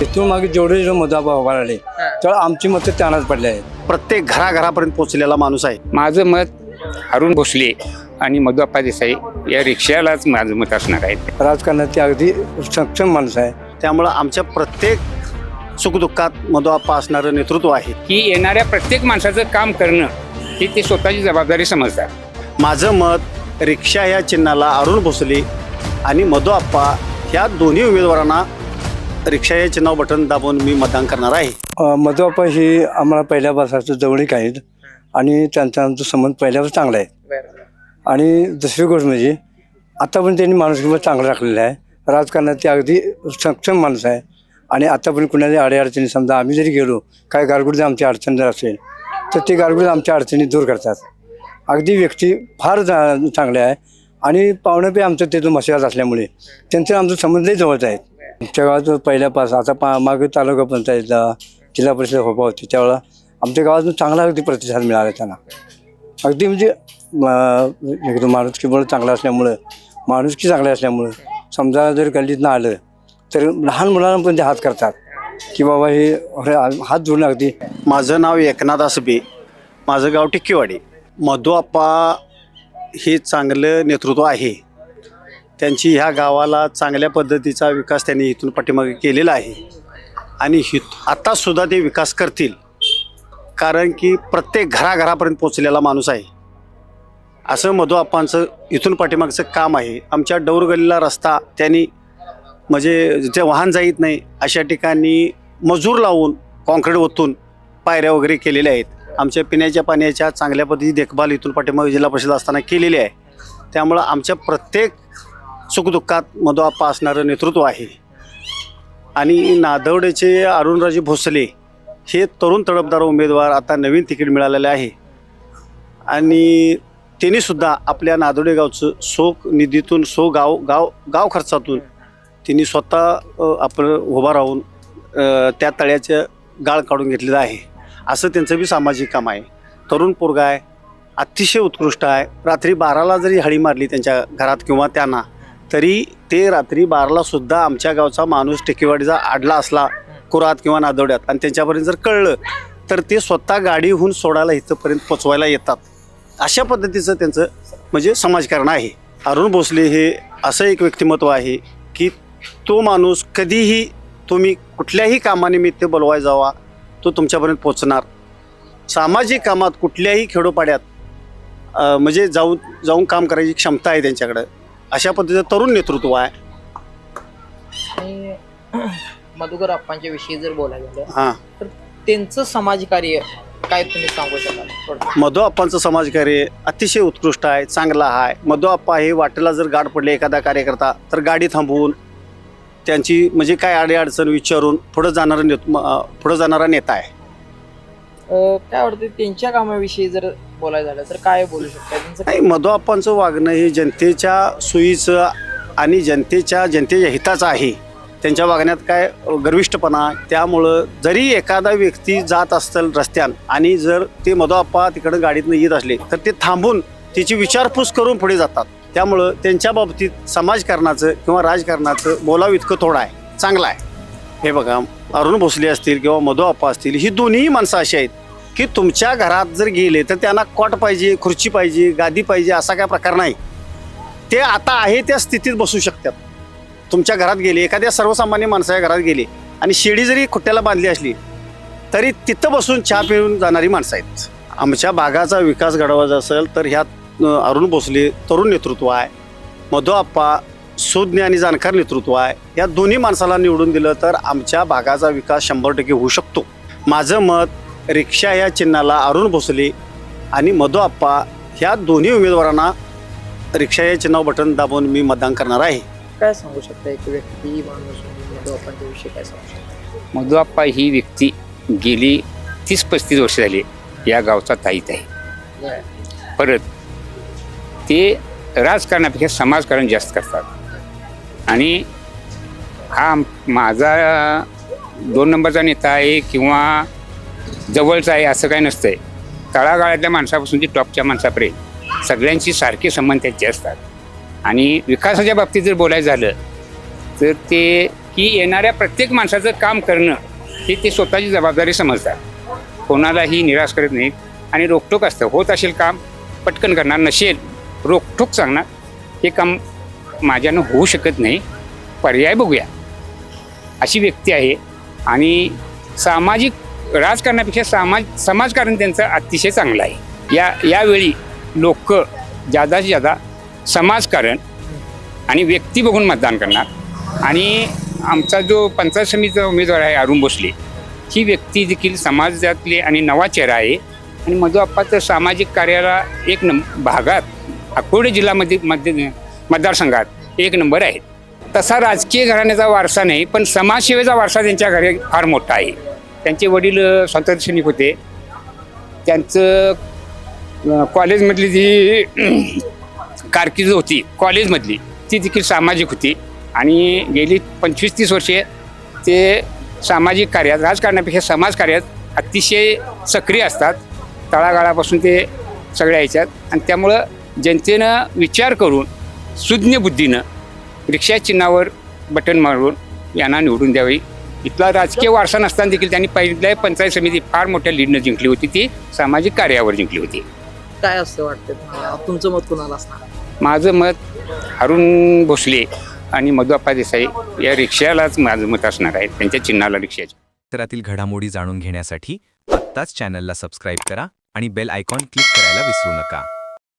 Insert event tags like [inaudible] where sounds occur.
तिथून मागे जेवढे जे मतं उभा राहिले तेव्हा आमची मतं त्यांनाच पडली आहेत. प्रत्येक घराघरापर्यंत पोहोचलेला माणूस आहे. माझं मत अरुण भोसले आणि मधुआप्पा देसाई या रिक्षालाच माझं मत असणार आहे. राजकारणात ते अगदी सक्षम माणूस आहे. त्यामुळं आमच्या प्रत्येक सुखदुःखात मधुआप्पा असणारं नेतृत्व आहे. की येणाऱ्या प्रत्येक माणसाचं काम करणं ही ते स्वतःची जबाबदारी समजतात. माझं मत रिक्षा या चिन्हाला अरुण भोसले आणि मधुआप्पा ह्या दोन्ही उमेदवारांना रिक्षा या चिन्हावर बटन दाबून मी मतदान करणार आहे. मधुबापा ही आम्हाला पहिल्यापासून जवळीक आहेत आणि त्यांचा आमचा संबंध पहिल्यापासून चांगला आहे. आणि दुसरी गोष्ट म्हणजे आता पण त्यांनी माणूस चांगला राखलेला आहे. राजकारणात ते अगदी सक्षम माणूस आहे. आणि आता पण कुणाच्या अडीअडचणी समजा आम्ही जरी गेलो काय गारगुडी आमची अडचण जर असेल तर ते गारगुडी आमच्या अडचणी दूर करतात. अगदी व्यक्ती फार चांगल्या आहे. आणि पाहुणे पे आमचं तिथून मशिवास असल्यामुळे त्यांचे आमचं संबंधही जवळच आहेत. आमच्या गावात पहिल्यापासून आता पा मागे तालुका पंचायतला जिल्हा परिषद होपा होती. त्यावेळेला आमच्या गावातून चांगला अगदी प्रतिसाद मिळाला त्यांना. अगदी म्हणजे एकदम माणुसकीमुळे चांगला असल्यामुळं माणुसकी चांगली असल्यामुळं समजा जर गल्लीतनं आलं तर लहान मुलांना पण ते हात करतात. की बाबा हे अरे, हात जोडून अगदी. माझं नाव एकनाथ आसबे. माझं गाव टिक्कीवाडी. मधुआप्पा हे चांगलं नेतृत्व आहे. त्यांची ह्या गावाला चांगल्या पद्धतीचा विकास त्यांनी इथून पाठीमागे केलेला आहे. आणि हि आत्तासुद्धा ते विकास करतील. कारण की प्रत्येक घराघरापर्यंत पोचलेला माणूस आहे. असं मधुआप्पांचं इथून पाठीमागचं काम आहे. आमच्या डौरगल्लीला रस्ता त्यांनी म्हणजे जिथे वाहन जाईत नाही अशा ठिकाणी मजूर लावून कॉन्क्रीट ओतून पायऱ्या वगैरे केलेल्या आहेत. आमच्या पिण्याच्या पाण्याच्या चांगल्या पद्धती देखभाल इथून पाठीमागे जिल्हा परिषद असताना केलेली आहे. त्यामुळं आमच्या प्रत्येक सुखदुःखात मधोआप्पा असणारं नेतृत्व आहे. आणि नादवडेचे अरुणराजे भोसले हे तरुण तडफदार उमेदवार आता नवीन तिकीट मिळालेले आहे. आणि त्यांनीसुद्धा आपल्या नादोडे गावचं सो निधीतून सो गाव गाव गाव खर्चातून त्यांनी स्वतः आपलं उभा राहून त्या तळ्याचं गाळ काढून घेतलेलं आहे. असं त्यांचं बी सामाजिक काम आहे. तरुण पोरगा आहे अतिशय उत्कृष्ट आहे. रात्री बाराला जरी हळी मारली त्यांच्या घरात किंवा त्यांना तरी ते रात्री बाराला सुद्धा आमच्या गावचा माणूस टेकेवाडीचा आडला असला कुरात किंवा नादोड्यात आणि त्यांच्यापर्यंत जर कळलं तर ते स्वतः गाडीहून सोडायला इथंपर्यंत पोचवायला येतात. अशा पद्धतीचं त्यांचं म्हणजे समाजकारण आहे. अरुण भोसले हे असं एक व्यक्तिमत्व आहे की तो माणूस कधीही तुम्ही कुठल्याही कामानिमित्त बोलवाय जावा तो तुमच्यापर्यंत पोचणार. सामाजिक कामात कुठल्याही खेडोपाड्यात म्हणजे जाऊन जाऊन काम करायची क्षमता आहे त्यांच्याकडं. अशा पद्धतीचं तरुण नेतृत्व आहे. आणि [clears throat] मधुकर अप्पांच्या विषयी जर बोलायला हां. तर त्यांचं समाजकार्य काय तुम्ही सांगू शकाल? थोडक्यात? मधु आप्पांचं समाजकार्य अतिशय उत्कृष्ट आहे चांगलं आहे. मधु आप्पा हे वाटेला जर गाड पडले एखादा कार्यकर्ता तर गाडी थांबवून त्यांची म्हणजे काय अडीअडचण विचारून पुढं जाणारा नेत म- अं, पुढं जाणारा नेता आहे. अं, काय वाटतं त्यांच्या कामाविषयी जर बोलायला झालं तर काय बोलू शकता? त्यांचं नाही मधुआप्पांचं वागणं हे जनतेच्या सोयीचं आणि जनतेच्या जनतेच्या हिताचं आहे. त्यांच्या वागण्यात काय गर्विष्ठपणा त्यामुळं जरी एखादा व्यक्ती जात असेल रस्त्यान आणि जर ते मधुआप्पा तिकडं गाडीतनं येत असले तर ते थांबून त्याची विचारपूस करून पुढे जातात. त्यामुळं त्यांच्या बाबतीत समाजकारणाचं किंवा राजकारणाचं बोलावं इतकं थोडं आहे चांगलं आहे. हे बघा अरुण भोसले असतील किंवा मधुआप्पा असतील ही दोन्ही माणसं अशी आहेत. की तुमच्या घरात जर गेले तर त्यांना कॉट पाहिजे खुर्ची पाहिजे गादी पाहिजे असा काय प्रकार नाही. ते आता आहे त्या स्थितीत बसू शकतात. तुमच्या घरात गेले एखाद्या सर्वसामान्य माणसाच्या घरात गेले आणि शेळी जरी खुट्ट्याला बांधली असली तरी तिथं बसून चहा पिऊन जाणारी माणसं आहेत. आमच्या भागाचा विकास घडवायचा असेल तर ह्यात अरुण भोसले तरुण नेतृत्व आहे मधु आप्पा सुज्ञ आणि जाणकार नेतृत्व आहे या दोन्ही माणसाला निवडून दिलं तर आमच्या भागाचा विकास शंभर टक्के होऊ शकतो. माझं मत रिक्षा या चिन्हाला अरुण भोसले आणि मधु आप्पा ह्या दोन्ही उमेदवारांना रिक्षा या चिन्हावर बटन दाबून मी मतदान करणार आहे. काय सांगू शकता एक व्यक्ती माणूस मधु विषयी काय सांगू शकता? मधुआप्पा ही व्यक्ती गेली तीस पस्तीस वर्ष झाली या गावचा ताईत आहे. परत ते राजकारणापेक्षा समाजकारण जास्त करतात. आणि हा माझा दोन नंबरचा नेता आहे किंवा जवळचं आहे असं काही नसतंय. तळागाळातल्या माणसापासून ते टॉपच्या माणसापर्यंत सगळ्यांशी सारखे संबंध त्याचे असतात. आणि विकासाच्या बाबतीत जर बोलायचं झालं तर ते की येणाऱ्या प्रत्येक माणसाचं काम करणं हे ते स्वतःची जबाबदारी समजतात. कोणालाही निराश करत नाहीत आणि रोखटोक असतं. होत असेल काम पटकन करणार नसेल रोखटोक सांगणार हे काम माझ्यानं होऊ शकत नाही. पर्याय बघूया. अशी व्यक्ती आहे. आणि सामाजिक राजकारणापेक्षा समाज समाजकारण त्यांचं अतिशय चांगलं आहे. या यावेळी लोक जादा जादा समाजकारण आणि व्यक्ती बघून मतदान करणार. आणि आमचा जो पंचायत समितीचा उमेदवार आहे अरुण भोसले ही व्यक्ती देखील समाजातली आणि नवा चेहरा आहे. आणि मधुआप्पाचं आप्पा तर सामाजिक कार्याला एक नंब भागात अकोले जिल्ह्यामध्ये मध्य मतदारसंघात एक नंबर आहे. तसा राजकीय घराण्याचा वारसा नाही पण समाजसेवेचा वारसा त्यांच्या घरी फार मोठा आहे. त्यांचे वडील स्वातंत्र्य सैनिक होते. त्यांचं कॉलेजमधली जी कारकीर्द होती कॉलेजमधली ती देखील सामाजिक होती. आणि गेली पंचवीस तीस वर्षे ते सामाजिक कार्यात राजकारणापेक्षा समाजकार्यात अतिशय सक्रिय असतात. तळागाळापासून ते सगळ्या याच्यात आणि त्यामुळं जनतेनं विचार करून सुज्ञ बुद्धीनं रिक्षा चिन्हावर बटन मारून यांना निवडून द्यावी. इथला राजकीय वारसा नसताना देखील त्यांनी पहिल्या पंचायत समिती फार मोठ्या लीडनं जिंकली होती. ती सामाजिक कार्यावर जिंकली होती. काय असतं वाटतं तुम्हाला? तुमचं मत कुणाला असणार? माझं मत अरुण भोसले आणि मधुआप्पा देसाई या रिक्षालाच माझं मत असणार आहे. त्यांच्या चिन्हाला रिक्षाच्या. परिसरातील घडामोडी जाणून घेण्यासाठी आत्ताच चॅनलला सबस्क्राईब करा आणि बेल आयकॉन क्लिक करायला विसरू नका.